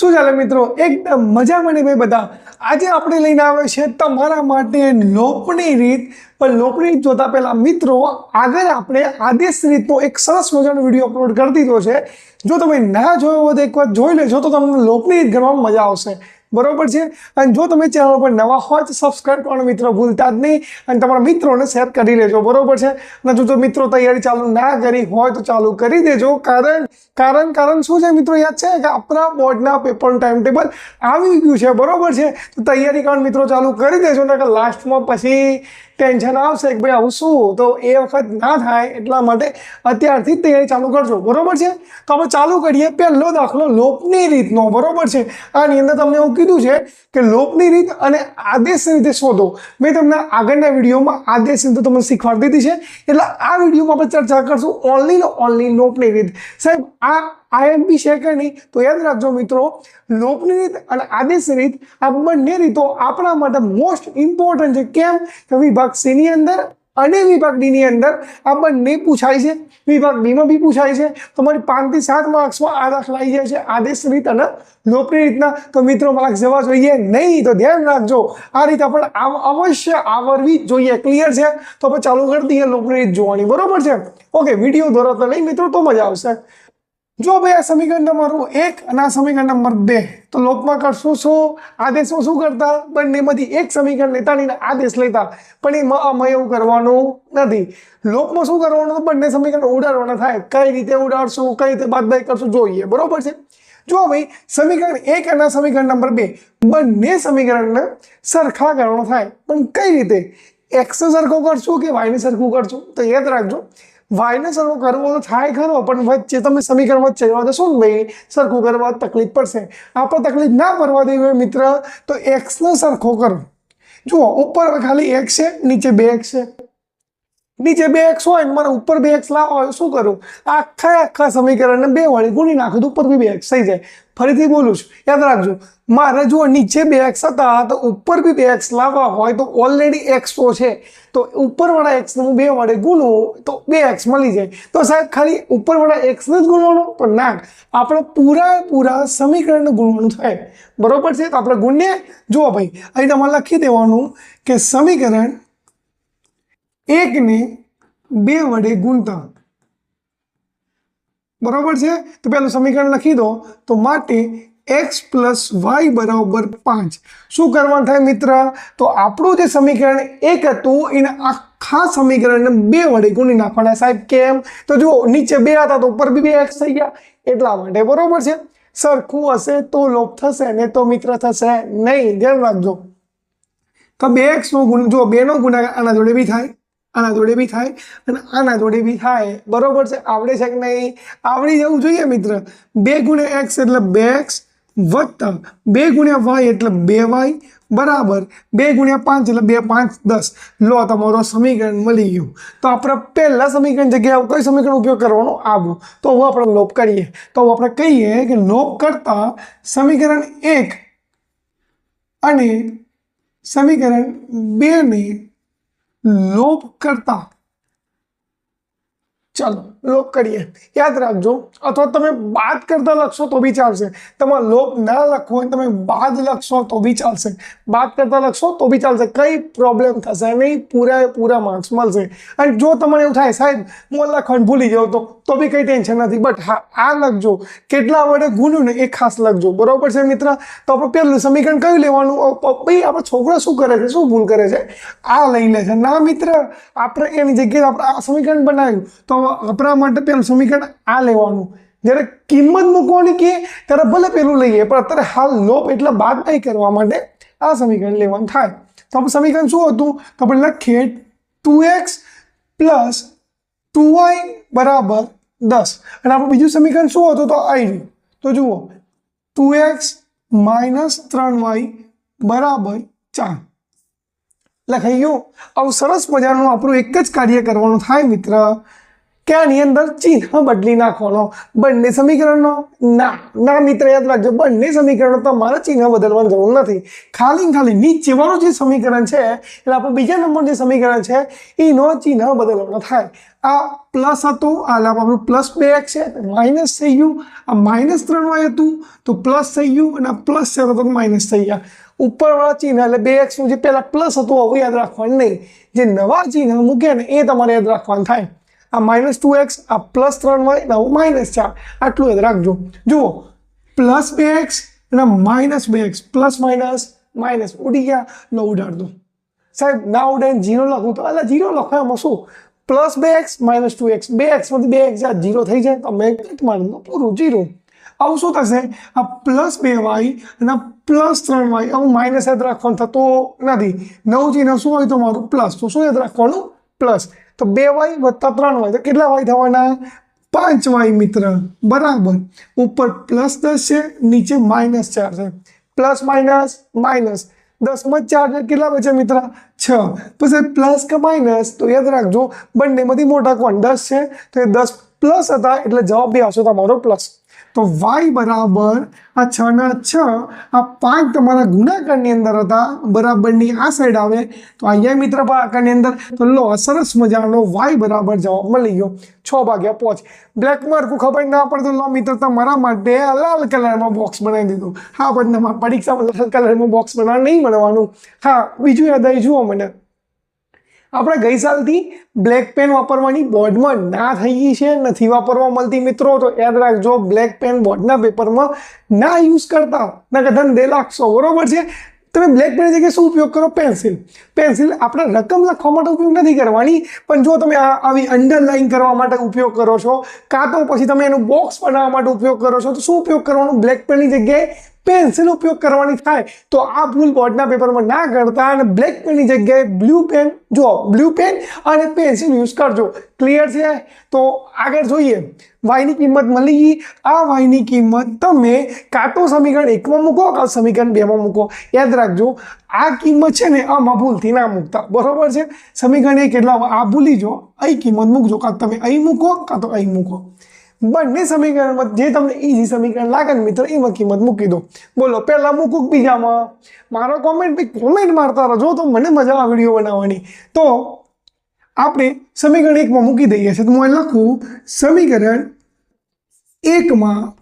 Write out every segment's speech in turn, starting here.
શું ચાલે મિત્રો? એકદમ મજામાં ને ભાઈ બધા? આજે આપણે લઈને આવે છે તમારા માટે લોપની રીત. પણ લોપની રીત જોતા પહેલા મિત્રો, આગળ આપણે આદેશ રીતનો એક સરસ મજાનો વીડિયો અપલોડ કરી દીધો છે. જો તમે ના જોયો હોય તો એકવાર જોઈ લેજો તો તમને લોપની રીત કરવામાં મજા આવશે. બરોબર છે? અને જો તમે ચેનલ પર નવા હોય તો સબસ્ક્રાઈબ કરવાનું મિત્રો ભૂલતા જ નહીં. અને તમારા મિત્રોને શેર કરી લેજો, બરોબર છે? અને જો મિત્રો તૈયારી ચાલુ ના કરી હોય તો ચાલુ કરી દેજો. કારણ કારણ કારણ શું છે મિત્રો યાદ છે કે આપણા બોર્ડના પેપરનું ટાઈમ ટેબલ આવી ગયું છે, બરોબર છે? તો તૈયારી કારણ મિત્રો ચાલુ કરી દેજો ને કે લાસ્ટમાં પછી ટેન્શન આવશે કે ભાઈ આવું શું? તો એ વખત ના થાય એટલા માટે અત્યારથી જ તૈયારી ચાલુ કરજો. બરોબર છે? તો આપણે ચાલુ કરીએ. પહેલો દાખલો લોપની રીતનો. બરોબર છે? આની અંદર તમને એવું કીધું છે કે લોપની રીત અને આદેશ રીતે શોધો. મેં તમને આગળના વિડીયોમાં આદેશ રીતે તમને શીખવાડી દીધી છે. એટલે આ વિડીયોમાં આપણે ચર્ચા કરશું ઓનલી ને ઓનલી લોપની રીત. સાહેબ, આ આઈએમપી છે કે નહીં? તો યાદ રાખજો મિત્રો લોપની રીત અને આદેશ રીત આ બંને રીતો આપણા માટે મોસ્ટ ઇમ્પોર્ટન્ટ છે. કેમ? કે વિભાગ સીની અંદર અને વિભાગ ડી ની અંદર આ બંને પૂછાય છે. વિભાગ બીમાં બી પૂછાય છે. તમારી પાંચથી સાત માર્ક્સમાં આ દાખલા આવી જાય છે આદેશ રીત અને લોપની રીતના. તો મિત્રો માર્ક્સ જવા જોઈએ નહીં, તો ધ્યાન રાખજો. આ રીત આપણે અવશ્ય આવરવી જોઈએ. ક્લિયર છે? તો આપણે ચાલુ કરી દઈએ લોપની રીત જોવાની. બરોબર છે? ઓકે વીડિયો દોરો તો નહીં મિત્રો, તો મજા આવશે. જો ભાઈ આ સમીકરણ નંબર એક અને આ સમીકરણ નંબર બે, તો લોકમાં કરશું શું? આદેશમાં શું કરતા? બંનેમાંથી એક સમીકરણ લેતા નહીં આદેશ લેતા. પણ એમાં અમે એવું કરવાનું નથી. લોકમાં શું કરવાનું? તો બંને સમીકરણ ઉડાડવાના થાય. કઈ રીતે ઉડાડશું? કઈ રીતે બાદબાકી કરશું? જોઈએ. બરોબર છે? જો ભાઈ, સમીકરણ એક અને સમીકરણ નંબર બે બંને સમીકરણને સરખા કરવાનો થાય. પણ કઈ રીતે? એક્સ સરખો કરશું કે વાયને સરખું કરશું? તો યાદ રાખજો. વાયને સરખો કરવો તો થાય ખરો, પણ વચ્ચે તમે સમીકરણ વચ્ચે જવા તો શું ભાઈ, સરખું કરવા તકલીફ પડશે. આપણે તકલીફ ના પડવા દેવી મિત્ર, તો એક્સને સરખો કરો. જુઓ, ઉપર ખાલી એક્સ છે, નીચે બે એક્સ છે. નીચે બે એક્સ હોય ને મારે ઉપર બે એક્સ લાવો હોય શું કરું? આખા આખા સમીકરણને બે વડે ગુણી નાખું તો ઉપર બી બે એક્સ થઈ જાય. ફરીથી બોલું છું. યાદ રાખજો, મારે જો નીચે બે એક્સ હતા, તો ઉપર બી બે એક્સ લાવવા હોય તો ઓલરેડી એક્સ છે. તો ઉપરવાળા એક્સને હું બે વડે ગુણું, તો બે એક્સ મળી જાય. તો સાહેબ, ખાલી ઉપરવાળા એક્સને જ ગુણવાનું? પણ ના, આપણે પૂરા પૂરા સમીકરણને ગુણવાનું થાય. બરોબર છે? તો આપણે ગુણીએ? જુઓ ભાઈ, અહીં તમારે લખી દેવાનું કે સમીકરણ એકને બે વડે ગુણતા. બરોબર છે? તો પહેલું સમીકરણ લખી દો. તો માટે એક્સ પ્લસ વાય બરાબર પાંચ. શું કરવાનું થાય મિત્ર? તો આપણું જે સમીકરણ એક હતું, એને આખા સમીકરણને બે વડે ગુણી નાખવાના સાહેબ, કેમ? તો જુઓ, નીચે બે હતા તો ઉપર બી બે એક્સ થઈ ગયા. એટલા માટે, બરાબર છે? સરખું હશે તો લોપ થશે, ને તો મિત્ર થશે નહીં. ધ્યાન રાખજો. તો બે એક્સનો ગુણ જો બેનો ગુણાકાર આના જોડે બી થાય. આના જોડે બી થાય અને આના જોડે બી થાય. બરોબર છે? આવડે છે કે નહીં? આવડી જવું જોઈએ મિત્ર. બે ગુણ્યા એક્સ એટલે બે એક્સ વત્તા બે ગુણ્યા વાય એટલે બે વાય બરાબર. બે ગુણ્યા પાંચ એટલે બે પાંચ દસ. લો તમારો સમીકરણ મળી ગયું. તો આપણે પહેલાં સમીકરણ જગ્યાએ કઈ સમીકરણ ઉપયોગ કરવાનો? આવ્યો તો હવે આપણે લોપ કરીએ. તો આપણે કહીએ કે લોપ કરતા સમીકરણ એક અને સમીકરણ બેને લોપ કરતા. ચાલો. લોપ કરીએ. યાદ રાખજો, અથવા તમે બાદ કરતા લખશો તો બી ચાલશે. તમારે લોપ ના લખવો હોય તમે બાદ લખશો તો બી ચાલશે. બાદ કરતા લખશો તો બી ચાલશે. કંઈ પ્રોબ્લેમ થશે નહીં, પૂરા પૂરા માર્ક્સ મળશે. અને જો તમને એવું થાય, સાહેબ, હું લખવાનું ભૂલી જાઉં તો તો બી કંઈ ટેન્શન નથી. બટ હા, આ લખજો. કેટલા વડે ગુણ્યું ને એ ખાસ લખજો. બરાબર છે મિત્ર? તો આપણે પહેલું સમીકરણ કયું લેવાનું? ભાઈ, આપણો છોકરો શું કરે છે? શું ભૂલ કરે છે? આ લઈ લે છે. ના મિત્ર, આપણે એની જગ્યાએ આપણે આ સમીકરણ બનાવ્યું. તો આપણા માટે પેલું સમીકરણ આ લેવાનું. જ્યારે કિંમત મૂકવાની કે ત્યારે ભલે પેલું લઈએ, પણ અત્યારે હાલ લોપ એટલે બાદ નહીં કરવા માટે આ સમીકરણ લેવાનું થાય. તો આપણે સમીકરણ શું હતું? તો આપણે લખીએ two X plus two Y બરાબર દસ. અને આપણું બીજું સમીકરણ શું હતું? તો આઈ રહ્યું તો જુઓ, ટુ એક્સ માઇનસ ત્રણ વાય બરાબર ચાર. લખાઈ ગયું? આવું સરસ મજાનું આપણું એક જ કાર્ય કરવાનું થાય મિત્ર. કે આની અંદર ચિહ્ન બદલી નાખવાનો? બંને સમીકરણનો? ના. ના, મિત્ર, યાદ રાખજો, બંને સમીકરણો તમારે ચિહ્ન બદલવાની જરૂર નથી. ખાલી ખાલી નીચેવાળું જે સમીકરણ છે, એટલે આપણે બીજા નંબર જે સમીકરણ છે, એનો ચિહ્ન બદલવાનો થાય. આ પ્લસ હતું આ આપણું પ્લસ બે એક્સ છે માઇનસ થઈ ગયું. આ માઇનસ ત્રણ વાય હતું, તો પ્લસ થઈ ગયું, અને આ પ્લસ છે, તો માઇનસ થઈ ગયા. ઉપરવાળા ચિહ્ન, એટલે બે એક્સનું જે પહેલાં પ્લસ હતું હવે યાદ રાખવાનું નહીં. જે નવા ચિહ્ન મૂક્યા ને, એ તમારે યાદ રાખવાનું થાય. આ માઇનસ ટુ એક્સ, આ પ્લસ ત્રણ વાય, ને આવું માઇનસ ચાર. આટલું યાદ રાખજો. જુઓ, પ્લસ બે એક્સ અને માઇનસ બે એક્સ. પ્લસ માઇનસ માઇનસ ઉડી ગયા. લો ઉડાડ સાહેબ, ના ઉડે જીરો લખું તો એટલે જીરો લખો એમાં શું? પ્લસ બે એક્સ માઇનસ ટુ એક્સ. બે એક્સમાંથી બે એક્સ જીરો થઈ જાય તો મેં કટ પૂરું જીરો આવું શું થશે? આ પ્લસ બે વાય અને પ્લસ ત્રણ વાય, આવું માઇનસ યાદ રાખવાનું થતું નથી. નવ ચિહ્ન શું હોય તો મારું પ્લસ? તો શું યાદ રાખવાનું? પ્લસ. તો બે વાય વત્તા ત્રણ વાય, તો કેટલા વાય થવાના? પાંચ વાય મિત્ર, બરાબર. ઉપર પ્લસ દસ છે, નીચે માઇનસ ચાર છે. Plus minus minus. દસમાં ચાર કેટલા બચે મિત્ર? છ. પછી પ્લસ કે માઇનસ, તો યાદ રાખજો, બંનેમાંથી મોટા કોણ? દસ છે, તો એ દસ પ્લસ હતા એટલે જવાબ બી આવશે તમારો પ્લસ. તો વાય બરાબર આ છ ના છ, આ પાંચ તમારા ગુણાકારની અંદર હતા, બરાબરની આ સાઈડ આવે, તો અહીંયા મિત્ર આકારની અંદર. તો લો સરસ મજાનો વાય બરાબર જવાબ મળી ગયો. છ ભાગ્યા પાંચ. બ્લેક માર્ક ખબર ના પડે તો લો મિત્ર, તમારા માટે લાલ કલરમાં બોક્સ બનાવી દીધું. હા, પણ પરીક્ષામાં લાલ કલરમાં બોક્સ બનાવવા નહીં મળવાનું. હા, બીજું યાદ આવી જુઓ મને. આપણે ગઈ સાલથી બ્લેક પેન વાપરવાની બોર્ડમાં ના થઈ ગઈ છે, નથી વાપરવા મળતી મિત્રો. તો યાદ રાખજો બ્લેક પેન બોર્ડના પેપરમાં ના યુઝ કરતા ના કદાચ દે લાગશો બરોબર છે? તમે બ્લેક પેન જગ્યાએ શું ઉપયોગ કરો? પેન્સિલ પેન્સિલ આપણે રકમ લખવા માટે ઉપયોગ નથી કરવાની, પણ જો તમે આ આવી અંડરલાઇન કરવા માટે ઉપયોગ કરો છો, કાં તો પછી તમે એનું બોક્સ બનાવવા માટે ઉપયોગ કરો છો, તો શું ઉપયોગ કરવાનું? બ્લેક પેનની જગ્યાએ પેન્સિલ ઉપયોગ કરવાની થાય, તો આ ભૂલ બોર્ડના પેપરમાં ના કરતા અને બ્લેક પેનની જગ્યાએ બ્લુ પેન જો બ્લુ પેન અને પેન્સિલ યુઝ કરજો. ક્લિયર છે? તો આગળ જોઈએ. વાયની કિંમત મળી ગઈ. આ વાયની કિંમત તમે કાં તો સમીકરણ એકમાં મૂકો કાં સમીકરણ બેમાં મૂકો. યાદ રાખજો, આ કિંમત છે ને આમાં ભૂલથી ના મૂકતા. બરોબર છે? સમીકરણ એક કેટલા આ ભૂલી જો અહીં કિંમત મૂકજો. કાં તમે અહીં મૂકો, કાં તો અહીં મૂકો. બંને સમીકરણમાં જે તમને ઇઝી સમીકરણ લાગે ને મિત્ર, એમાં કિંમત મૂકી દો. બોલો, પહેલાં મૂકું બીજામાં. મારો કોમેન્ટ કોમેન્ટ મારતા રહો. તો મને મજા આવે વીડિયો બનાવવાની. તો આપણે સમીકરણ એકમાં મૂકી દઈએ છીએ. તો હું લખું, સમીકરણ એકમાં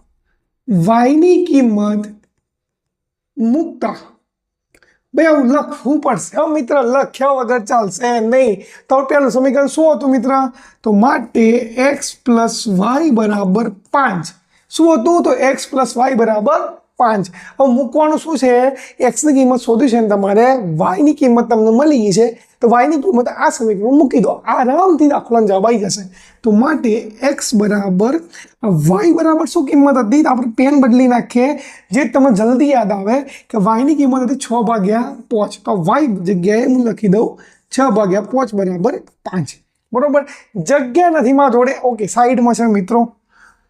વાયની કિંમત મૂકતા ભાઈ એવું લખવું પડશે. હવે મિત્ર, લખ્યા વગર ચાલશે નહીં. તો પહેલું સમીકરણ શું હતું મિત્ર? તો માટે એક્સ પ્લસ વાય બરાબર પાંચ. શું હતું? તો એક્સ પ્લસ વાય બરાબર પાંચ. હવે મૂકવાનું શું છે? એક્સની કિંમત શોધી છે ને તમારે વાયની કિંમત તમને મળી ગઈ છે, તો વાયની કિંમત આ સમીકરણ મૂકી દો. આરામથી દાખલાનો જવાબ આવી જશે. તો માટે એક્સ બરાબર વાય બરાબર શું કિંમત હતી? આપણે પેન બદલી નાખીએ. જે તમને જલ્દી યાદ આવે કે વાયની કિંમત હતી છ ભાગ્યા પાંચ. તો વાય જગ્યાએ હું લખી દઉં, છ ભાગ્યા પાંચ બરાબર પાંચ. બરાબર? જગ્યા નથી માં જોડે. ઓકે સાઈડમાં છે મિત્રો.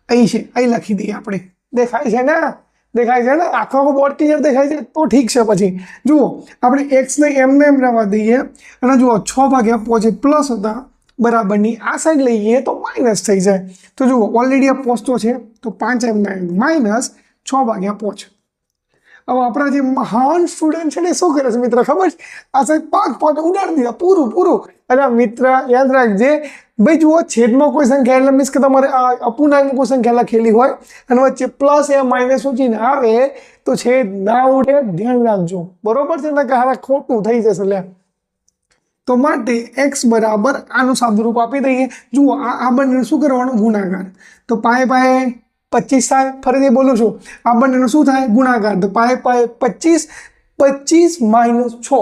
અહીં છે. અહીં લખી દઈએ આપણે. દેખાય છે ને? દેખાય છે ને? આખો આખો બોર્ડ ક્લિયર દેખાય છે? તો ઠીક છે પછી. જુઓ, આપણે એક્સને એમને એમ રહેવા દઈએ. અને જુઓ, છ ભાગ્યા પહોંચે પ્લસ હતા. બરાબરની આ સાઈડ લઈએ તો માઇનસ થઈ જાય. તો જુઓ ઓલરેડી આ પહોંચતો છે. તો પાંચ એમ માઇનસ છ ભાગ્યા પહોંચ હવે આપણા જે મહાન સ્ટુડન્ટ છે ને શું કરે છે મિત્ર? ખબર છે? આ સાહેબ પાક પાક ઉડાડી દીધા, પૂરું પૂરું. અને મિત્ર, યાદ રાખજે, ભાઈ જુઓ, છેદમાં કોઈ સંખ્યા, એટલે મીન્સ કે તમારે આ અપૂર્ણાંકમાં કોઈ સંખ્યા લખેલી હોય, અને વચ્ચે પ્લસ એ માઇનસ ઉચીને આવે, તો છેદ ના ઉડે, ધ્યાન રાખજો. બરોબર છે? ને કે હારા ખોટું થઈ જશે લે તો માટે એક્સ બરાબર આનું સાદુરૂપ આપી દઈએ. જુઓ, આ આ બંને શું કરવાનું? ગુણાકાર. તો પાયે પાએ પચીસ થાય, ફરીથી બોલું છું. આ બંનેનું શું થાય? ગુણાકાર. તો પાએ પાએ પચીસ પચીસ માઇનસ છ.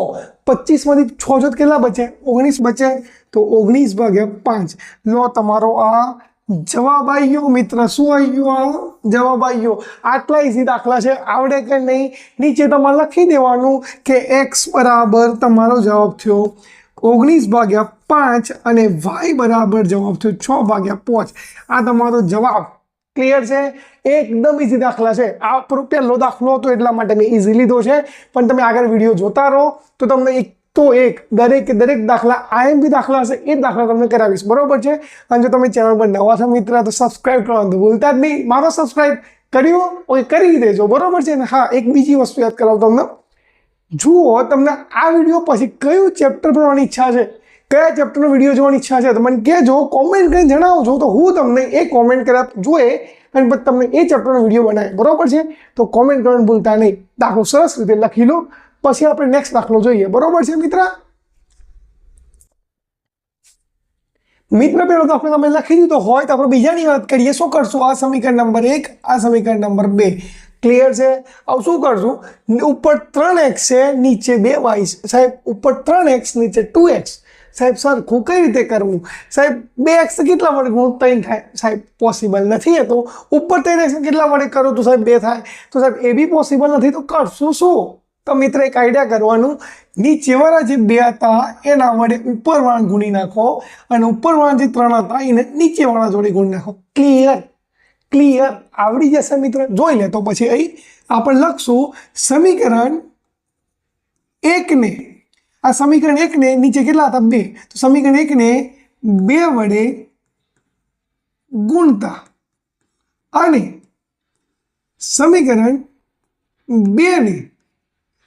પચીસમાંથી છ છ કેટલા બચે? ઓગણીસ બચે. તો ઓગણીસ ભાગ્યા પાંચ. લો તમારો આ જવાબ આવી ગયો મિત્ર, શું આવી ગયો આ જવાબ આવી ગયો આટલા ઇઝી દાખલા છે. આવડે કે નહીં? નીચે તમારે લખી દેવાનું કે એક્સ બરાબર તમારો જવાબ થયો ઓગણીસ ભાગ્યા પાંચ અને વાય બરાબર જવાબ થયો છ ભાગ્યા પાંચ. આ તમારો જવાબ ક્લિયર છે? એકદમ ઇઝી દાખલા છે. આ પહેલો દાખલો હતો એટલા માટે મેં ઇઝી લીધો છે. પણ તમે આગળ વીડિયો જોતા રહો, તો તમને એક તો એક દરેક દરેક દાખલા આઈએમપી દાખલા હશે, એ દાખલા તમને કરાવીશ. બરોબર છે? અને જો તમે ચેનલ પર નવા છો મિત્ર, તો સબસ્ક્રાઇબ કરવાનું તો ભૂલતા જ નહીં. મારો સબસ્ક્રાઈબ કર્યું ઓકે કરી દેજો. બરોબર છે ને? હા, એક બીજી વસ્તુ યાદ કરાવું તમને. જુઓ, તમને આ વીડિયો પછી કયું ચેપ્ટર ભણવાની ઈચ્છા છે? કયા ચેપ્ટરનો વીડિયો જોવાની ઈચ્છા છે. તો મને કહેજો કોમેન્ટ કરીને જણાવજો તો હું તમને એ કોમેન્ટ કર્યા જોઈએ અને પછી તમને એ ચેપ્ટરનો વીડિયો બનાવે. બરોબર છે? તો કોમેન્ટ કરવાનું ભૂલતા નહીં. દાખલો સરસ રીતે લખી લો. પછી આપણે નેક્સ્ટ દાખલો જોઈએ. બરોબર છે, મિત્ર? મિત્ર, પેલો દાખલો તમે લખી દીધો હોય તો આપણે બીજાની વાત કરીએ. શું કરશું? આ સમીકરણ નંબર એક, આ સમીકરણ નંબર બે. ક્લિયર છે? હવે શું કરશું? ઉપર ત્રણ એક્સ છે, નીચે બે વાય સાહેબ, ઉપર ત્રણ એક્સ નીચે ટુ એક્સ સાહેબ સરખું કઈ રીતે કરવું સાહેબ, બે એક્સ કેટલા વડે હું ત્રણ થાય? સાહેબ પોસિબલ નથી એ તો. ઉપર ત્રણ એક્સ કેટલા વડે કરો તો સાહેબ બે થાય? તો સાહેબ, એ બી પોસિબલ નથી તો કરશું શું? તો મિત્ર, એક આઈડિયા કરવાનું. નીચેવાળા જે બે હતા, એના વડે ઉપરવાળા ગુણી નાખો અને ઉપરવાળા જે ત્રણ હતા, એને નીચેવાળા જોડે ગુણી નાખો. ક્લિયર ક્લિયર આવડી જશે મિત્ર? જોઈ લે તો પછી અહીં આપણે લખશું, સમીકરણ એકને આ સમીકરણ એકને નીચે કેટલા હતા બે તો સમીકરણ એકને બે વડે ગુણતા અને સમીકરણ બેને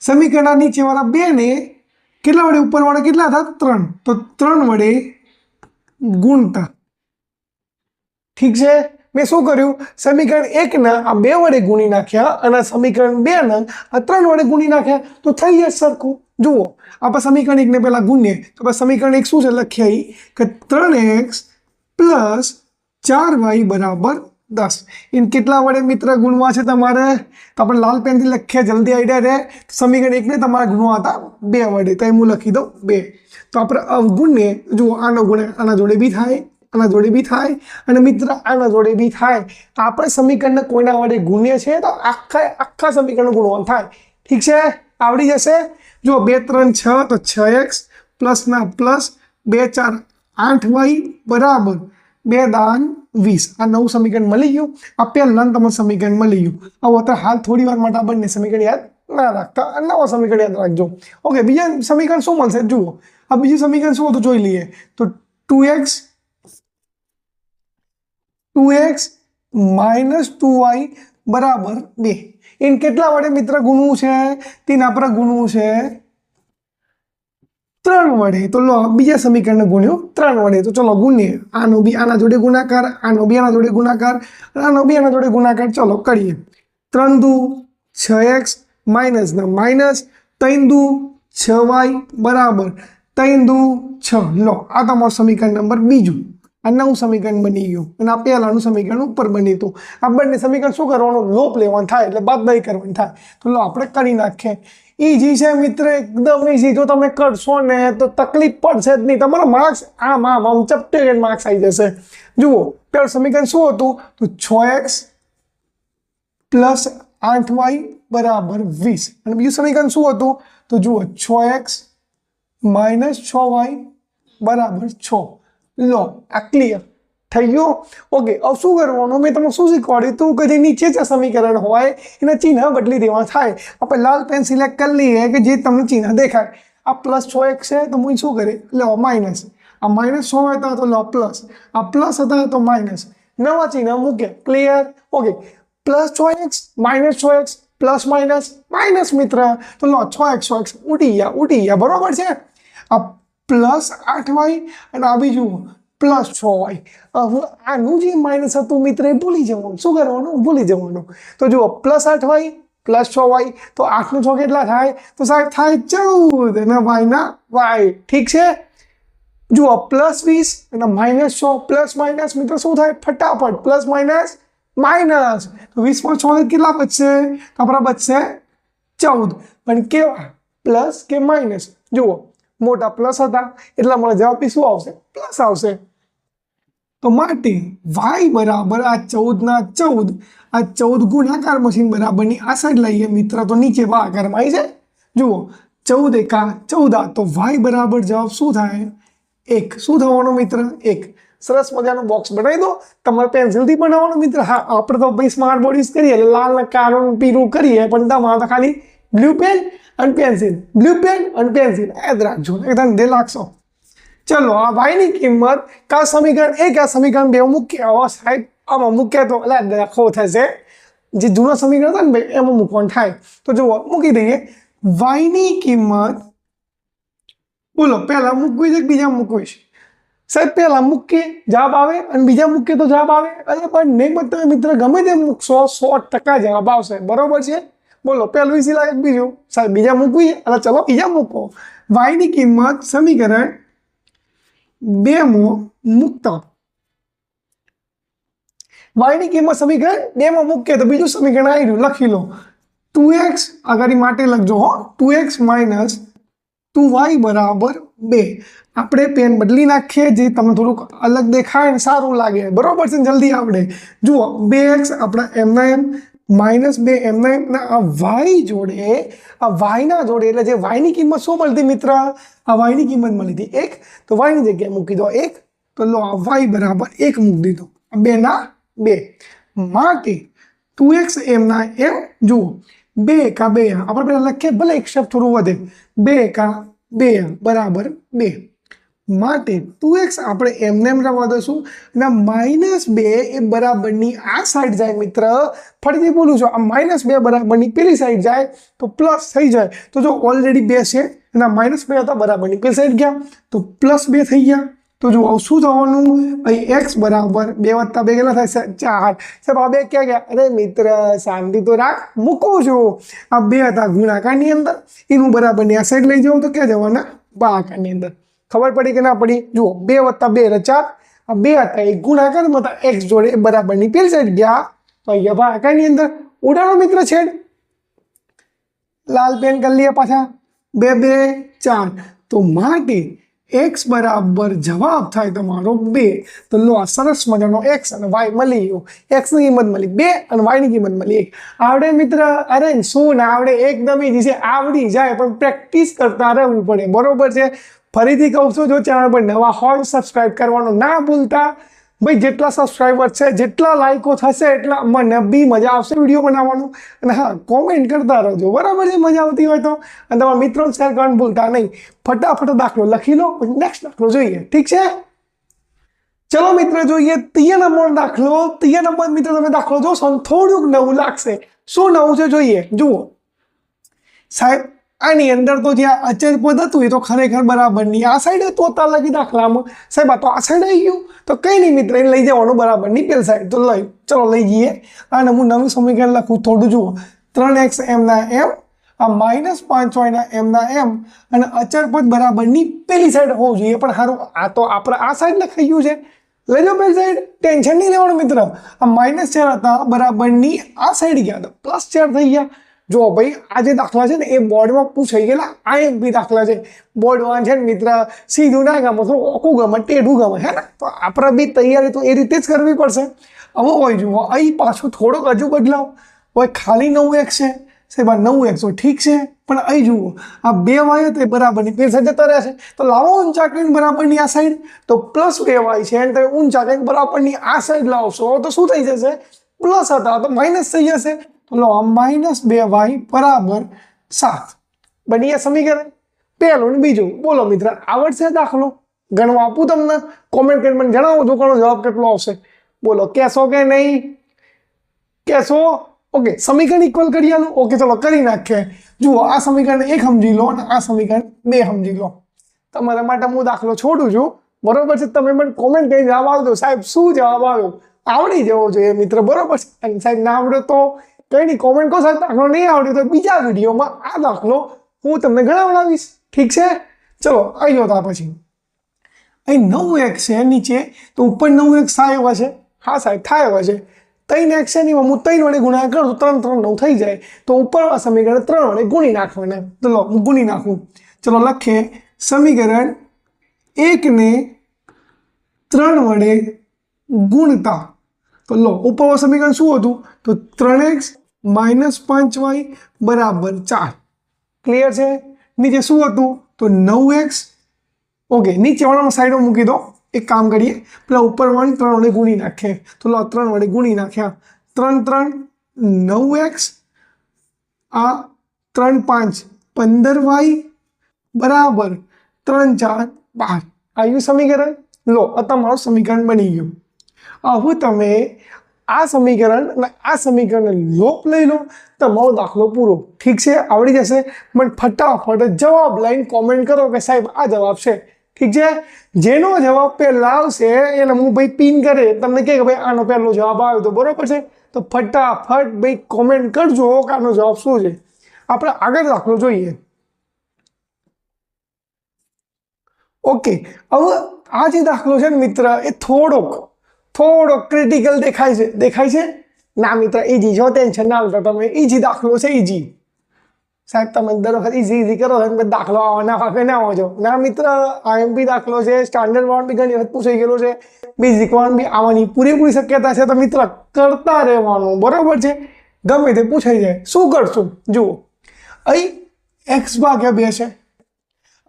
સમીકરણના નીચેવાળા બેને કેટલા વડે ઉપરવાળા કેટલા હતા ત્રણ તો ત્રણ વડે ગુણતા ઠીક છે મેં શું કર્યું સમીકરણ એકના આ બે વડે ગુણી નાખ્યા અને સમીકરણ બેના આ ત્રણ વડે ગુણી નાખ્યા તો થઈ જશે સરખું જુઓ આપણે સમીકરણ એકને પહેલાં ગુણીએ, તો આપણે સમીકરણ એક શું છે? લખીએ કે ત્રણ એક્સ પ્લસ ચાર વાય બરાબર દસ. ઇન કેટલા વડે મિત્ર ગુણવા છે તમારે? તો આપણે લાલ પેનથી લખીએ, જલ્દી આઈડિયા રહે. સમીકરણ એકને તમારે ગુણવા હતા બે વડે, તો હું લખી દઉં, બે. તો આપણે અવગુણને જુઓ, આનો ગુણે આના જોડે બી થાય, આના જોડે બી થાય, અને મિત્ર, આના જોડે બી થાય. આપણે સમીકરણને કોઈના વડે ગુણીએ છીએ, તો આખા આખા સમીકરણનું ગુણવાનું થાય. ઠીક છે? આવડી જશે? જો બે ત્રણ છ તો છ એક્સ પ્લસના પ્લસ બે ચાર આઠ વાય બરાબર બે દાન વીસ આ નવું સમીકરણ મળી ગયું આ પહેલાં તમને સમીકરણ મળી ગયું હવે અત્યારે હાલ થોડી વાર માટે આ બંને સમીકરણ યાદ ના રાખતા આ નવા સમીકરણ યાદ રાખજો ઓકે બીજા સમીકરણ શું મળશે જુઓ આ બીજું સમીકરણ શું હતું જોઈ લઈએ તો two X two X minus two Y બરાબર. બે. એને કેટલા વડે મિત્ર ગુણવું છે? તેને આપણે ગુણવું છે? ત્રણ વડે. તો લો, બીજા સમીકરણને ગુણ્યું. ત્રણ વડે. તો ચલો ગુણીએ. આનો બી આના જોડે ગુણાકાર, આનો બી આના જોડે ગુણાકાર, આનો બી આના જોડે ગુણાકાર. ચલો કરીએ. ત્રણ દુ છ એક્સ માઇનસ ના માઇનસ ત્રણ દુ છ વાય બરાબર. ત્રણ દુ છ. લો, આ તમારું સમીકરણ નંબર બીજું. આ નવું સમીકરણ બની ગયું. અને આ પહેલાંનું સમીકરણ ઉપર બની હતું. આ બંને સમીકરણ શું કરવાનું? લોપ લેવાનું થાય, એટલે બાદ નહીં કરવાની થાય. તો લો, આપણે કરી નાખીએ. ઈજી છે મિત્ર, એકદમ ઈજી જો તમે કરશો ને, તો તકલીફ પડશે જ નહીં. તમારા માર્ક્સ આમ આમ આમ ચપટે માર્ક્સ આવી જશે. જુઓ, પહેલું સમીકરણ શું હતું? તો છ એક્સ પ્લસ આઠ વાય બરાબર વીસ. અને બીજું સમીકરણ શું હતું? તો જુઓ, છ એક્સ માઇનસ છ વાય બરાબર છ. લો, આ ક્લિયર થઈ ગયું? ઓકે હવે શું કરવાનું? મેં તમને શું શીખવાડ્યું? તું કે જે નીચે જે સમીકરણ હોય, એના ચિહ્ન બદલી દેવા થાય. આપણે લાલ પેન સિલેક્ટ કરી લઈએ કે જે તમને ચિહ્ન દેખાય. આ પ્લસ છ એક છે, તો હું શું કરે? લો માઇનસ આ માઇનસ છ હતા તો લો પ્લસ આ પ્લસ હતા તો માઇનસ નવા ચિહ્ન મૂકે. ક્લિયર ઓકે પ્લસ છ એક્સ માઇનસ છ એક્સ પ્લસ માઇનસ માઇનસ મિત્ર. તો લો, છ એક્સ છ એક્સ ઉડી ગયા ઉડી ગયા. બરોબર છે? આ પ્લસ આઠ વાય અને આ બીજું પ્લસ છ વાય હવે આનું જે માઇનસ હતું મિત્ર એ ભૂલી જવાનું શું કરવાનું ભૂલી જવાનું તો જુઓ પ્લસ આઠ વાય પ્લસ છ વાય તો આઠનું છ કેટલા થાય તો સાહેબ થાય ચૌદ અને વાયના વાય ઠીક છે જુઓ પ્લસ વીસ અને માઇનસ છ પ્લસ માઇનસ મિત્ર શું થાય ફટાફટ પ્લસ માઇનસ માઇનસ તો વીસમાં છ કેટલા બચશે તો આપણા બચશે ચૌદ પણ કેવા પ્લસ કે માઇનસ જુઓ મોટા પ્લસ હતા. એટલા મને જવાબ શું આવશે? પ્લસ આવશે. તો માટે વાય બરાબર આ ચૌદના ચૌદ, આ ચૌદ ગુણાકાર મશીન બરાબરની આ સાઈડ લઈએ. મિત્ર, તો નીચે ભાગાકારમાં આવી જાય. જુઓ, ચૌદ એકા ચૌદ, તો વાય બરાબર જવાબ શું થાય? એક. શું થવાનું મિત્ર? એક. સરસ મજાનું બોક્સ બનાવી દો. તમારે પેન્સિલથી બનાવવાનું મિત્ર. હા, આપણે તો ભાઈ સ્માર્ટ બોડીઝ કરીએ. લાલ કાળું પીળું કરીએ, પણ તમારે તો ખાલી બ્લુ પેન અને પેન્સિલ બ્લુ પેન અને પેન્સિલ યાદ રાખજો. એકદમ દિલ રાખશો. ચલો, આ વાયની કિંમત કા સમીકરણ એક, આ સમીકરણ બે મૂકીએ હવે સાહેબ. આમાં મૂક્યા તો એટલે દાખલો થશે. જે જૂનો સમીકરણ હતા ને ભાઈ, એમાં મૂકવાનું થાય. તો જુઓ, મૂકી દઈએ. વાયની કિંમત, બોલો, પહેલાં મૂકવી છે બીજા મૂકવી છે? સાહેબ, પહેલાં મૂકીએ, જવાબ આવે અને બીજા મૂકીએ તો જવાબ આવે. અને પણ નહીં, પણ તમે મિત્ર ગમે તે મૂકશો, સો ટકા જવાબ આવશે. બરોબર છે? બોલો પહેલું ઈસી લાગે કે બીજું સાહેબ બીજા મૂકવી એટલે ચલો બીજા મૂકો વાયની કિંમત સમીકરણ બેમાં મૂકતા વાયની કિંમત સમીકરણ બેમાં મૂકીએ તો બીજું સમીકરણ આવી રહ્યું લખી લો ટુ એક્સ આગળ માટે લખજો હો two X minus two Y બરાબર બે આપણે પેન બદલી નાખીએ જે તમને થોડુંક અલગ દેખાય ને સારું લાગે બરોબર છે ને જલ્દી આવડે જુઓ બે એક્સ આપણા એમના એમ માઇનસ બે, એમના એમ ના આ વાય જોડે, આ વાયના જોડે, એટલે જે વાયની કિંમત શું મળતી મિત્ર? આ વાયની કિંમત મળી હતી એક. તો વાયની જગ્યાએ મૂકી દો એક. તો લો, આ વાય બરાબર એક મૂકી દીધો. આ બે ના બે. માટે ટુ એક્સ, એમના, એમ, જુઓ. બે એકા બે. આપણે પહેલાં લખીએ, ભલે એક શબ્દ થોડું વધે. બે એકા બે, બરાબર બે. માટે ટુ એક્સ આપણે એમને એમ રવા દઈશું. અને માઇનસ બે એ બરાબરની આ સાઈડ જાય મિત્ર. ફરીથી બોલું છું, આ માઇનસ બે બરાબરની પેલી સાઈડ જાય તો પ્લસ થઈ જાય. તો જો ઓલરેડી બે છે, અને માઇનસ બે હતા બરાબરની પેલી સાઈડ ગયા, તો પ્લસ બે થઈ ગયા. તો જુઓ શું થવાનું? અહીં એક્સ બરાબર બે વત્તા બે કેટલા થાય? ચાર. સાહેબ, આ બે ક્યાં ગયા? અરે મિત્ર, શાંતિ તો રાખ, મૂકો છો. આ બે હતા ગુણાકારની અંદર. એનું બરાબરની આ સાઈડ લઈ જાઉં તો ક્યાં જવાના? બાકારની અંદર. ખબર પડી કે ના પડી? જુઓ, બે વત્તા બે ચાર. આ બે હતા, એક ગુણાકારમાં હતા એક્સ જોડે બરાબરની પેલી સાઈડ. ગયા. તો અહીંયા ભાગાકારની અંદર? ઉડાડો મિત્ર છેડ લાલ પેન કરી લઈએ પાછા. બે બે, ચાર. તો માટે એક્સ બરાબર જવાબ થાય તમારો બે. તો લો, આ સરસ મજાનો એક્સ અને વાય મળી ગયો. એક્સની કિંમત મળી બે અને વાયની કિંમત મળી એક. આવડે મિત્ર? અરે, શું ના આવડે? એકદમ છે. આવડી જાય, પણ પ્રેક્ટિસ કરતા રહેવું પડે. બરોબર છે? ફરીથી કહું છું, જો ચેનલ પર નવા હોય સબસ્ક્રાઈબ કરવાનું ના ભૂલતા. ભાઈ, જેટલા સબસ્ક્રાઈબર છે, જેટલા લાઈકો થશે, એટલા મને બી મજા આવશે વીડિયો બનાવવાનું. અને હા કોમેન્ટ કરતા રહેજો. બરાબર છે? મજા આવતી હોય તો. અને તમારા મિત્રોને શેર કરવાનું ભૂલતા નહીં. ફટાફટ દાખલો લખી લો, પછી નેક્સ્ટ દાખલો જોઈએ. ઠીક છે? ચલો મિત્ર, જોઈએ ત્રીજા નંબરનો દાખલો. ત્રીજા નંબર મિત્ર, તમે દાખલો જોશો થોડુંક નવું લાગશે. શું નવું છે જોઈએ? જુઓ. સાહેબ આની અંદર તો જ્યાં અચર પદ હતું એ તો ખરેખર બરાબર નહીં આ સાઈડે તોતા લગી દાખલામાં. સાહેબ, આ તો આ સાઈડ આવી ગયું. તો કંઈ નહીં મિત્ર, એને લઈ જવાનું બરાબર. નહીં પેલ સાઈડ તો લઈ. ચલો, લઈ જઈએ. અને હું નવું સમીકરણ લખું થોડું, જુઓ. ત્રણ એક્સ એમના એમ, આ માઇનસ પાંચ વાયના એમના એમ અને અચર પદ બરાબરની પેલી સાઈડ હોવું જોઈએ. પણ સારું આ તો આપણે આ સાઈડ લખાઈ ગયું છે. લેજો પેલી સાઈડ ટેન્શન નહીં લેવાનું મિત્ર. આ માઇનસ ચાર હતા, બરાબરની આ સાઈડ ગયા હતા. પ્લસ ચાર થઈ ગયા. જો ભાઈ, આ જે દાખલા છે ને, એ બોર્ડમાં પૂછાઈ ગયેલા આ એક બી દાખલા છે. બોર્ડમાં છે ને, મિત્ર, સીધું ના ગમે, થોડું ઓકું ગમે, ટેઢું ગમે, હે ને? તો આપણે બી તૈયારી તો એ રીતે જ કરવી પડશે. હવે હોય જુઓ, અહીં પાછું થોડોક હજુ બદલાવ. હોય ખાલી નવું એક છે. સાહેબ, આ નવું એક ઠીક છે, પણ અહીં જુઓ, આ બે વાય તે બરાબરની સાઈડ જતા છે. તો લાવો ઊંચા કરીને બરાબરની આ સાઈડ તો પ્લસ બે વાય છે અને તમે ઊંચા કરીને બરાબરની આ સાઈડ લાવશો, તો શું થઈ જશે? પ્લસ હતા, તો માઇનસ થઈ જશે. તો લો માઇનસ બે વાય બરાબર સાત. બની ગયા સમીકરણ? પહેલું ને બીજું. બોલો મિત્ર, આવડશે દાખલો? ગણવા આપું તમને? કોમેન્ટ કરીને મને જણાવો તો કોનો જવાબ કેટલો આવશે? બોલો, કહેશો કે નહીં? કહેશો? ઓકે સમીકરણ ઇક્વલ કરી આલું? ઓકે ચલો, કરી નાખીએ. જુઓ, આ સમીકરણ એક સમજી લો અને આ સમીકરણ બે સમજી લો. તમારા માટે હું દાખલો છોડું છું. બરોબર છે, તમે મને કોમેન્ટ કરી જવાબ આવજો સાહેબ, શું જવાબ આવ્યો? આવડી જવો જોઈએ મિત્ર, બરોબર છે. સાહેબ, ના આવડે તો કંઈ નહીં કોમેન્ટ કહો સાહેબ દાખલો નહીં આવડ્યો તો બીજા વિડીયોમાં આ દાખલો હું તમને ગણાવડાવીશ. ઠીક છે? ચલો, આવી જાઓ પછી. અહીં નવ એક છે, નીચે. તો ઉપર નવ એક થાય એવા છે. હા, સાહેબ, થાય એવા છે. ત્રણ એક છે નહીં હું ત્રણ વડે ગુણાકાર કરું તો ત્રણ ત્રણ નવ થઈ જાય. તો ઉપરના સમીકરણ ત્રણ વડે ગુણી નાખવાના. તો લો હું ગુણી નાખું. ચલો, લખીએ. સમીકરણ એકને ત્રણ વડે ગુણતા. તો લો, ઉપર સમીકરણ શું હતું? તો ત્રણ એક્સ માઇનસ પાંચ વાય બરાબર ચાર. ક્લિયર છે? નીચે શું હતું? તો નવ એક્સ. ઓકે નીચે વાળામાં સાઈડમાં મૂકી દો. એક કામ કરીએ. પેલા ઉપર વન ત્રણ વડે ગુણી નાખીએ. તો લો ત્રણ વડે ગુણી નાખ્યા. ત્રણ ત્રણ, નવ એક્સ. આ ત્રણ, પાંચ, પંદર વાય બરાબર ત્રણ, ચાર, બાર. આવ્યું સમીકરણ? લો, આ તમારું સમીકરણ બની ગયું. હવે તમે આ સમીકરણ અને આ સમીકરણ લોપ લઈ લો, તમારો દાખલો પૂરો. ઠીક છે? આવડી જશે. પણ ફટાફટ જવાબ લાઈન કોમેન્ટ કરો કે સાહેબ, આ જવાબ છે. ઠીક છે? જેનો જવાબ પહેલા આવશે, એને હું ભાઈ પિન કરે. તમને કહે કે ભાઈ, આનો પહેલો જવાબ આવ્યો તો બરોબર છે. તો ફટાફટ ભાઈ કોમેન્ટ કરજો કે આનો જવાબ શું છે. આપણે આગળ દાખલો જોઈએ. ઓકે હવે આ જે દાખલો છે ને મિત્ર, એ થોડોક થોડોક ક્રિટિકલ દેખાય છે. દેખાય છે? ના મિત્ર ઇઝી જો ટેન્શન ના લેતા તમે ઇઝી દાખલો છે ઇઝી સાહેબ, તમે દર વખત ઇઝી ઇઝી કરો છો દાખલો આવવાના વાગે ના આવો છો. ના મિત્ર આઈએમપી દાખલો છે સ્ટાન્ડર્ડ વાળો બી ઘણી વખત પૂછાઈ ગયેલો છે. બેઝિક વાળો બી આવવાની પૂરેપૂરી શક્યતા છે તો મિત્ર, કરતા રહેવાનું. બરાબર છે? ગમે તે પૂછાઈ જાય. શું કરશું? જુઓ. અહીં એક્સ ભાગ્યા બે છે.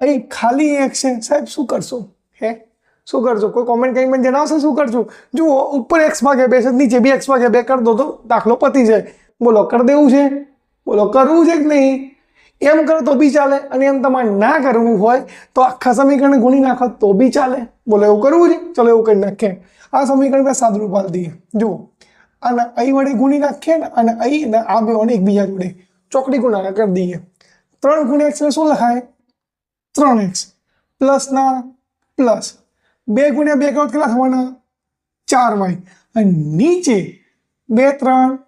અહીં ખાલી એક્સ છે. સાહેબ, શું કરશું? હે? શું કરજો? કોઈ કોમેન્ટ કંઈ મને જણાવશે શું કરશું જુઓ, ઉપર એક્સ ભાગે બે છે, નીચે બી એક્સ ભાગે બે કરી દો તો દાખલો પતી જાય. બોલો, કરી દેવું છે? બોલો, કરવું છે કે નહીં? એમ કરો તો બી ચાલે અને એમ તમારે ના કરવું હોય તો આખા સમીકરણ ગુણી નાખો તો બી ચાલે. બોલો, એવું કરવું છે? ચલો, એવું કરી નાખીએ. આ સમીકરણ મેં સાદરૂપ હાલ દઈએ જુઓ અને અહીં વડે ગુણી નાખીએ ને અને અહીં ને આ બે વડે એકબીજા જોડે ચોકડી ગુણાકાર કરી દઈએ. ત્રણ ગુણ્યા એક્સ શું લખાય? ત્રણ એક્સ પ્લસના પ્લસ. બે ગુણ્યા બે કરો કેટલા થવાના? ચાર વાય. અને નીચે બે, ત્રણ,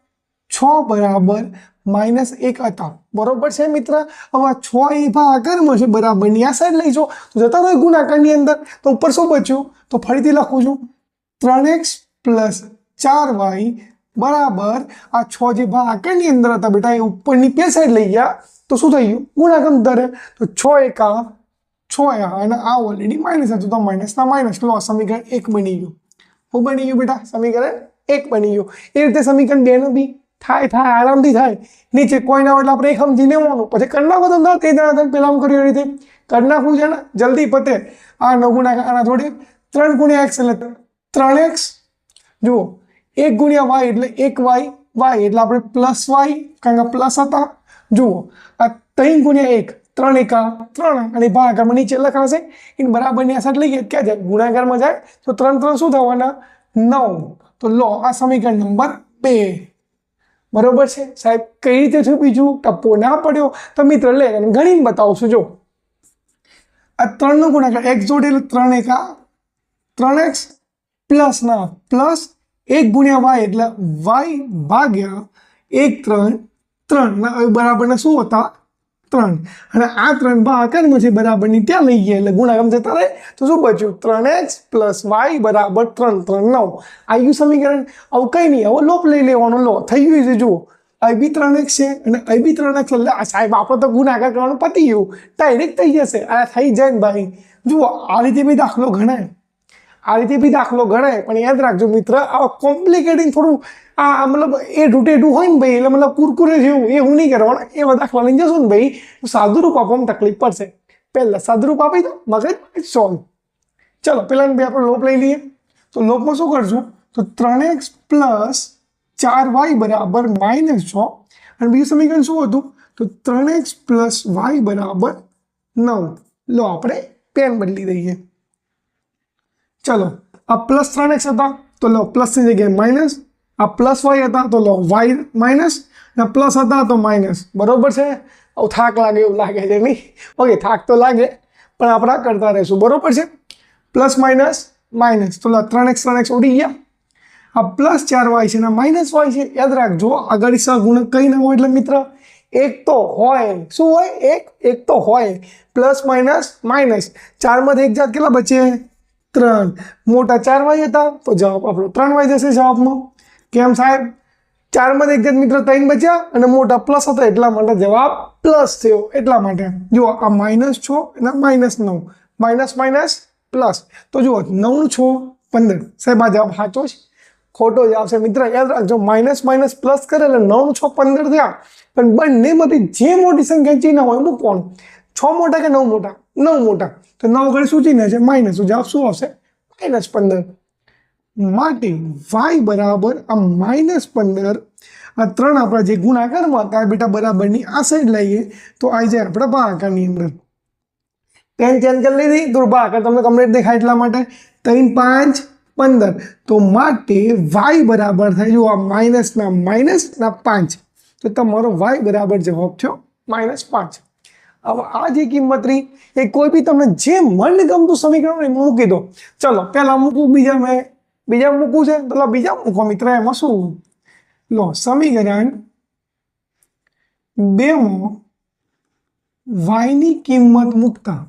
છ બરાબર માઇનસ એક હતા. બરોબર છે મિત્ર? હવે આ છ એ ભાગાકારમાં છે બરાબરની આ સાઈડ લઈ જો. તો જતા રહો ગુણાકારની અંદર. તો ઉપર શું બચ્યું? તો ફરીથી લખું છું. ત્રણ એક્સ પ્લસ ચાર વાય બરાબર આ છ જે ભાગાકારની અંદર હતા બેટા, એ ઉપરની બે સાઈડ લઈ ગયા. તો શું થઈ ગયું? ગુણાકાર ધરે તો છ એકા છ આ અને આ ઓલરેડી માઇનસ હતું તો માઇનસના માઇનસ લો સમીકરણ એક બની ગયું શું બની ગયું બેટા સમીકરણ એક બની ગયું એ રીતે સમીકરણ બે નું બી થાય થાય આરામથી થાય। નીચે કોઈ ના હોય એટલે આપણે એક સમજી લેવાનું પછી કરી નાખો તમે તે દાડા તમે પહેલાં કર્યું એ રીતે કરી નાખવું છે ને જલ્દી પતે આ નવ ગુણ્યા આના જોડે ત્રણ ગુણ્યા એક્સ એટલે ત્રણ એક્સ જુઓ એક ગુણ્યા વાય એટલે એક વાય વાય એટલે આપણે પ્લસ વાય કારણ કે પ્લસ હતા, જુઓ, આ ત્રણ ગુણ્યા એક ત્રણ એકા, ત્રણ અને ભાગાકારમાં નીચે લખાશે. એને બરાબરની અસર લઈએ, ક્યાં જાય? ગુણાકારમાં જાય. તો ત્રણ ત્રણ શું થવાના? નવ. તો લો, આ સમીકરણ નંબર બે. બરોબર છે? સાહેબ, કઈ રીતે થયું બીજું? ટપ્પો ના પડ્યો. તો મિત્ર, લે, અને ગણીને બતાવશું, જો. આ ત્રણનો ગુણાકાર એક્સ જોડે ત્રણ એકા, ત્રણ એક્સ પ્લસ ના પ્લસ એક ગુણ્યા વાય એટલે વાય ભાગ્યા એક, ત્રણ ત્રણ. ના બરાબરના શું હતા? ત્રણ. અને આ ત્રણ ભાગાકારમાં છે, બરાબરની. ત્યાં લઈ ગયા, એટલે ગુણાકાર જતા રહે. તો શું બચ્યું? ત્રણ એક્સ પ્લસ વાય બરાબર ત્રણ ત્રણ, નવ. આવ્યું સમીકરણ? હવે કંઈ નહીં. હવે લોપ લઈ લેવાનો. લો, થઈ ગયું છે, જુઓ. અહીં બી ત્રણ એક્સ છે અને અહીં બી ત્રણ એક્સ એટલે આ સાહેબ, આપણે તો ગુણાકાર કરવાનું પતી ગયું. ડાયરેક્ટ થઈ જશે. આ થઈ જાય ને ભાઈ. જુઓ, આ રીતે બી દાખલો ગણાય. આ રીતે બી દાખલો ગણાય, પણ યાદ રાખજો મિત્ર આ કોમ્પ્લિકેટિંગ થોડું આ મતલબ એ ઢૂટેઢું હોય ને ભાઈ, એટલે મતલબ કુરકુરે જેવું, એ હું નહીં કરવાનું. એવા દાખલા લઈને જશો ને ભાઈ સાદુરૂપ સાદું રૂપ આપવામાં તકલીફ પડશે. પહેલાં સાદું રૂપ આપી દો, મગજ સોલ્વ ચલો પહેલાં બે આપણે લોપ લઈ લઈએ. તો લોપમાં શું કરશું? તો ત્રણ એક્સ પ્લસ ચાર વાય બરાબર માઇનસ છ. અને બીજું સમીકરણ શું હતું? તો ત્રણ એક્સ પ્લસ વાય બરાબર નવ. લો, આપણે પેન બદલી દઈએ. ચલો, આ પ્લસ ત્રણ એક્સ હતા, તો લો પ્લસની જગ્યાએ માઇનસ આ પ્લસ વાય હતા, તો લો વાય માઇનસ ને પ્લસ હતા, તો માઇનસ બરાબર છે? આવું થાક લાગે એવું લાગે છે નહીં? ઓકે થાક તો લાગે, પણ આપણા કરતા રહીશું. બરોબર છે? પ્લસ માઇનસ માઇનસ તો ત્રણ એક્સ ત્રણ એક્સ ઉડી ગયા. આ પ્લસ ચાર વાય છે ને માઇનસ વાય છે, યાદ રાખજો, આગળ સહગુણક કંઈ ના હોય એટલે મિત્ર, એક તો હોય. શું હોય? એક એક તો હોય. પ્લસ માઇનસ માઇનસ ચારમાંથી એક જાત કેટલા બચે? ત્રણ. મોટા ચાર વાય હતા, તો જવાબ આપણો ત્રણ વાય જશે જવાબમાં કેમ સાહેબ? ચારમાંથી એક જ મિત્ર ત્રણ બચ્યા અને મોટા પ્લસ હતા, એટલા માટે જવાબ પ્લસ થયો. એટલા માટે. જુઓ, આ માઇનસ છો અને માઇનસ નવ. Minus minus, plus. તો જુઓ, નવ છો, પંદર. સાહેબ, આ જવાબ સાચો છે? ખોટો જવાબ છે. મિત્ર, યાદ રાખજો, માઇનસ માઇનસ, પ્લસ કરે એટલે નવ છ, પંદર થયા. પણ બંનેમાંથી જે મોટી સંખ્યા ચિહ્ન હોય મૂકવાનું છ મોટા કે નવ મોટા? નવ મોટા. તો નવ ઘડી શું ચિહ્ન છે. માઇનસ જવાબ શું આવશે? માઇનસ પંદર. માટે વાય બરાબર આ માઇનસ પંદર, આ ત્રણ આપણા જે ગુણાકારમાં હતા બેટા બરાબરની આ સાઈડ લઈએ, તો આવી જાય આપણા ભાગાકારની અંદર. પેન ચેન્જ કરી લીધી, તો ભાગાકાર તમને કમ્પ્લીટ દેખાય એટલા માટે. ત્રણ, પાંચ, પંદર. તો માટે વાય બરાબર થાય જો આ માઇનસના માઇનસના પાંચ. તો તમારો વાય બરાબર જવાબ થયો માઇનસ પાંચ. હવે આ જે કિંમત રહી, એ કોઈ બી તમને જે મનગમતું સમીકરણ એમાં મૂકી દો. ચલો, પહેલાં મૂકું, બીજા મેં, બીજા મૂકવું છે પેલા બીજા મૂકો, મિત્ર, એમાં શું લો, સમીકરણ બેમાં વાયની કિંમત મૂકતા.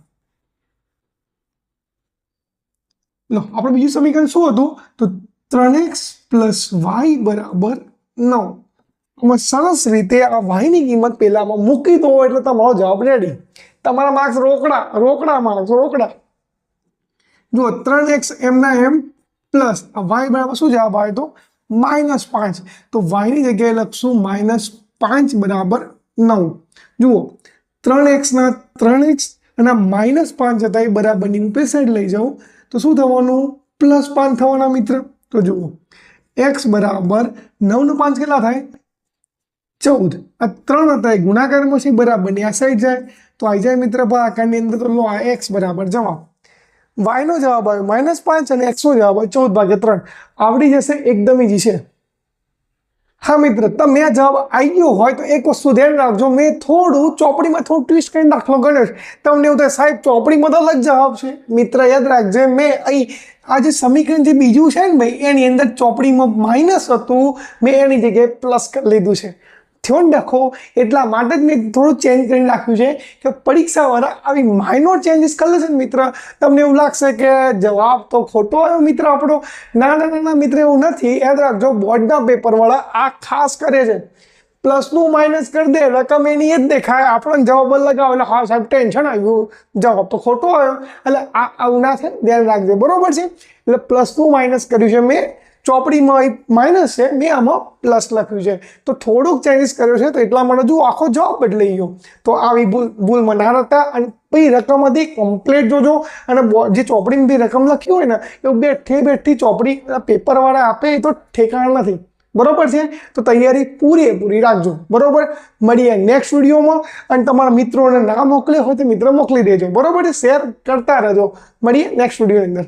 લો, આપણે બીજું સમીકરણ શું હતું? તો ત્રણ એક્સ પ્લસ વાય બરાબર નવ. સરસ રીતે આ વાયની કિંમત પહેલામાં મૂકી દો એટલે તમારો જવાબ રેડી તમારા માર્ક્સ રોકડા રોકડા માર્ક્સ રોકડા. જુઓ, ત્રણ એક્સ એમના એમ પ્લસ વાય બરાબર શું જવાબ આવે તો? માઇનસ પાંચ. તો વાયની જગ્યાએ લખશું માઇનસ પાંચ બરાબર નવ. જુઓ, ત્રણ એક્સના ત્રણ એક્સ અને માઇનસ પાંચ હતા એ બરાબરની હું સાઈડ લઈ જાઉં. તો શું થવાનું? પ્લસ પાંચ થવાના મિત્ર. તો જુઓ, એક્સ બરાબર નવનું પાંચ કેટલા થાય? ચૌદ. આ ત્રણ હતા, એ ગુણાકારમાં છે બરાબરની આ સાઈડ જાય. તો આવી જાય મિત્ર ભાગાકારની અંદર તો લો, આ એક્સ બરાબર જવાબ. વાયનો જવાબ આવ્યો માઇનસ પાંચ અને એક્સનો જવાબ આવ્યો ચૌદ ભાગે ત્રણ. આવડી જશે, એકદમ ઈજી છે. હા, મિત્ર, તમે આ જવાબ આવી ગયો હોય તો એક વસ્તુ ધ્યાન રાખજો, મેં થોડું, ચોપડીમાં થોડું ટ્વિસ્ટ કરીને દાખલો ગણ્યો છે. તમને એવું થાય, સાહેબ, ચોપડીમાં તો અલગ જવાબ છે. મિત્ર, યાદ રાખજે, મેં અહીં આ જે સમીકરણ જે બીજું છે ને, ભાઈ, એની અંદર ચોપડીમાં માઇનસ હતું, મેં એની જગ્યાએ પ્લસ કરી લીધું છે. થયો ને ડખો એટલા માટે જ મેં થોડું ચેન્જ કરીને રાખ્યું છે કે પરીક્ષાવાળા આવી માઇનોર ચેન્જીસ કરી લેશે મિત્ર? તમને એવું લાગશે કે જવાબ તો ખોટો આવ્યો મિત્ર આપણો. ના ના ના ના, મિત્ર, એવું નથી. યાદ રાખજો, બોર્ડના પેપરવાળા આ ખાસ કરે છે. પ્લસનું માઇનસ કરી દે, રકમ એની જ દેખાય. આપણને જવાબ અલગ આવે. એટલે હા સાહેબ ટેન્શન આવ્યું. જવાબ તો ખોટો આવ્યો. એટલે આ આવું ના થાય. ધ્યાન રાખજો. બરોબર છે? એટલે પ્લસનું માઇનસ કર્યું છે મેં. ચોપડીમાં માઇનસ છે, મેં આમાં પ્લસ લખ્યું છે. તો થોડુંક ચેન્જીસ કર્યો છે, તો એટલા માટે જો આખો જવાબ બદલાઈ ગયો. તો આવી ભૂલ, ભૂલમાં ના હતા અને પછી રકમ હતી કમ્પ્લેટ જોજો. અને જે ચોપડીની બી રકમ લખી હોય ને, એ બેઠી બેઠી ચોપડી પેપરવાળા આપે એ તો ઠેકાણ નથી. બરોબર છે? તો તૈયારી પૂરેપૂરી રાખજો. બરોબર? મળીએ નેક્સ્ટ વિડીયોમાં. અને તમારા મિત્રોને ના મોકલે હોય તો મિત્ર મોકલી દેજો. બરોબર શેર કરતા રહેજો. મળીએ નેક્સ્ટ વિડીયોની અંદર.